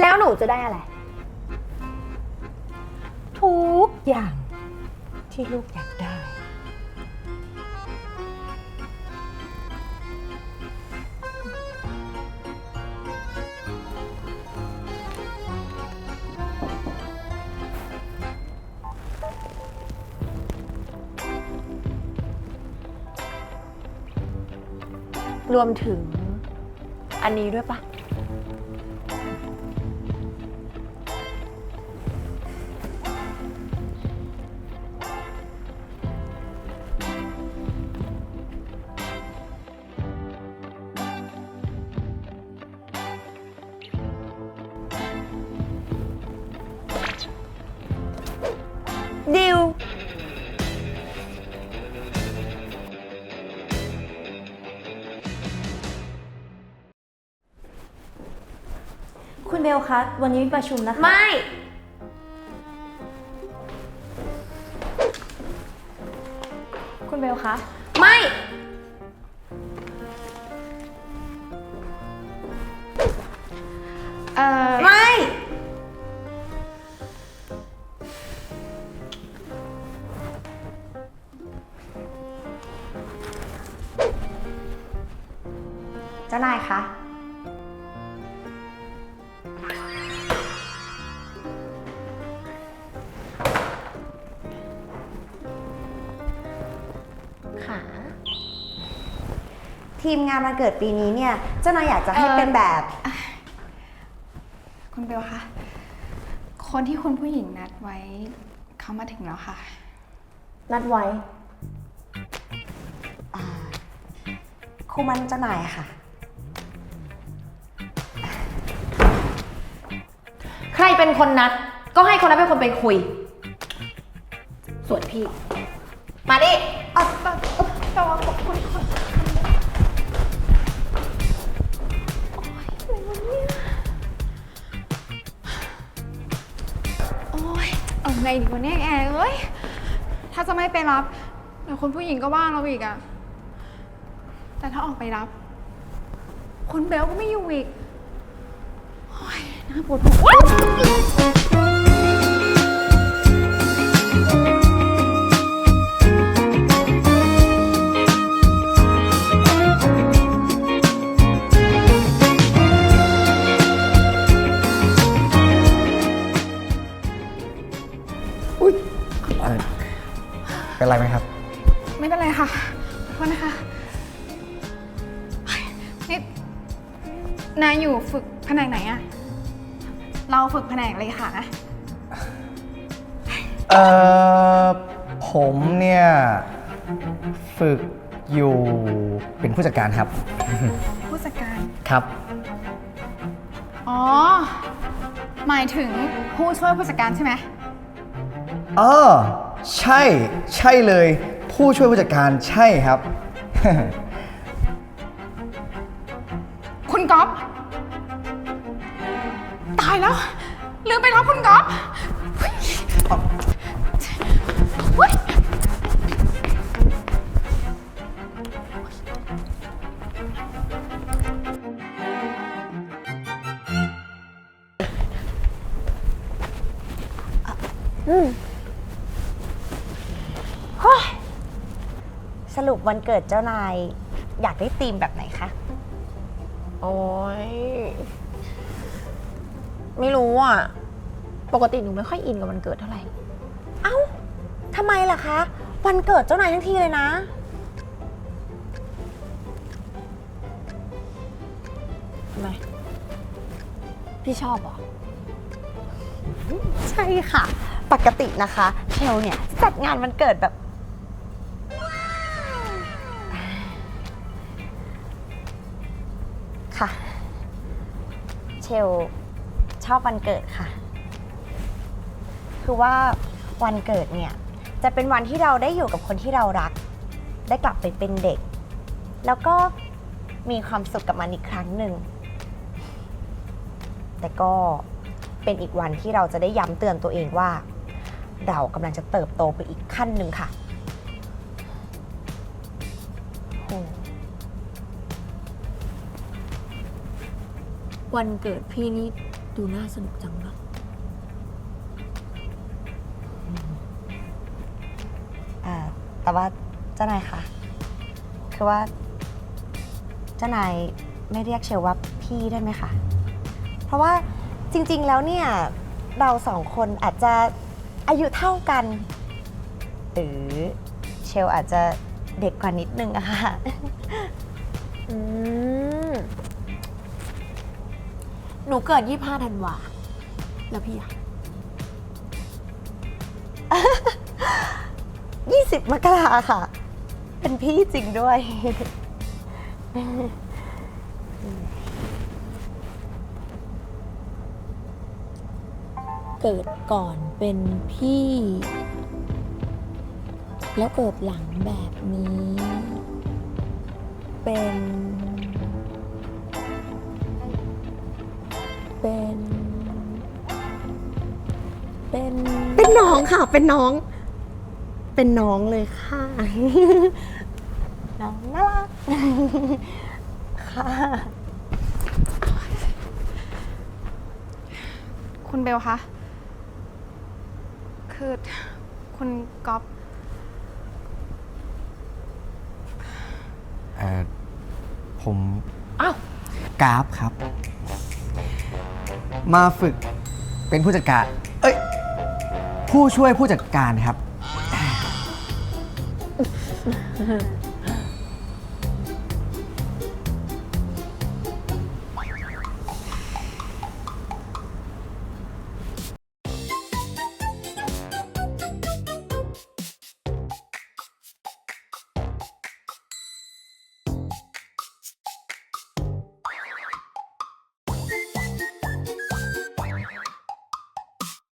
แล้วหนูจะได้อะไร ทุกอย่างที่ลูกอยากได้ รวมถึงอันนี้ด้วยปะ คุณเบลคะ วันนี้มีประชุมนะคะ ไม่ คุณเบลคะ ไม่ เอ่อ ไม่ เจ้านายคะ ทีมงานวันเกิดปีนี้เนี่ย เจ้านายอยากจะให้เอ่อ เป็นแบบ คุณเบลคะ คนที่คุณผู้หญิงนัดไว้เขามาถึงแล้วค่ะ นัดไว้คู่มันเจ้านายค่ะ ใครเป็นคนนัด ก็ให้คนนั้นเป็นคนไปคุย ส่วนพี่ มาดิ ไงดีวะเนี่ยแอร์เอ้ย ถ้าจะไม่ไปรับเดี๋ยวคุณผู้หญิงก็ว่าเราอีกอะแต่ถ้าออกไปรับ คุณเบลก็ไม่อยู่อีก โอ้ยน่าปวดหัว เป็นไรไหมครับ ไม่เป็นไรค่ะขอโทษนะคะเฮ้ยนี่นายอยู่ฝึกแผนกไหนอะเราฝึกแผนกเลยค่ะ เอ่อ ผมเนี่ย ฝึกอยู่เป็นผู้จัดการครับ ผู้จัดการ ครับ อ๋อ หมายถึงผู้ช่วยผู้จัดการใช่ไหมอ๋อ ใช่ ใช่เลย ผู้ช่วยผู้จัดการใช่ครับ คุณก๊อฟตายแล้ว ลืมไปรับคุณก๊อฟเฮ้ยเฮ้ย สรุปวันเกิดเจ้านาย อยากได้ธีมแบบไหนคะ โอ้ยไม่รู้อะ ปกติหนูไม่ค่อยอินกับวันเกิดเท่าไหร่ เอ้าทำไมล่ะคะ วันเกิดเจ้านายทั้งทีเลยนะ ทำไม พี่ชอบเหรอ ใช่ค่ะ ปกตินะคะเชลเนี่ยจัดงานวันเกิดแบบ ค่ะ เชลชอบวันเกิดค่ะ คือว่าวันเกิดเนี่ย จะเป็นวันที่เราได้อยู่กับคนที่เรารัก ได้กลับไปเป็นเด็ก แล้วก็มีความสุขกับมันอีกครั้งหนึ่ง แต่ก็เป็นอีกวันที่เราจะได้ย้ำเตือนตัวเองว่า เรากำลังจะเติบโตไปอีกขั้นหนึ่งค่ะโอ้ วันเกิดพี่นี่ดูน่าสนุกจังวะอ่าแต่ว่าเจ้านายคะคือว่า เจ้านายไม่เรียกเชลว่าพี่ได้ไหมคะเพราะว่าจริงๆแล้วเนี่ยเราสองคนอาจจะอายุเท่ากัน หรือเชลอาจจะเด็กกว่านิดนึงอะค่ะ อืม หนูเกิด 25ธันวา แล้วพี่อะ20 มกราค่ะ เป็นพี่จริงด้วย เกิดก่อนเป็นพี่ แล้วเกิดหลังแบบนี้ เป็นเป็น เป็นน้องค่ะ เป็นน้อง เป็นน้องเลยค่ะ น้องน่ารัก ค่ะ คุณเบลคะ คือคุณก๊อฟเอ่อผมอ้าวกราฟครับ มาฝึกเป็นผู้จัดการเอ้ย ผู้ช่วยผู้จัดการครับ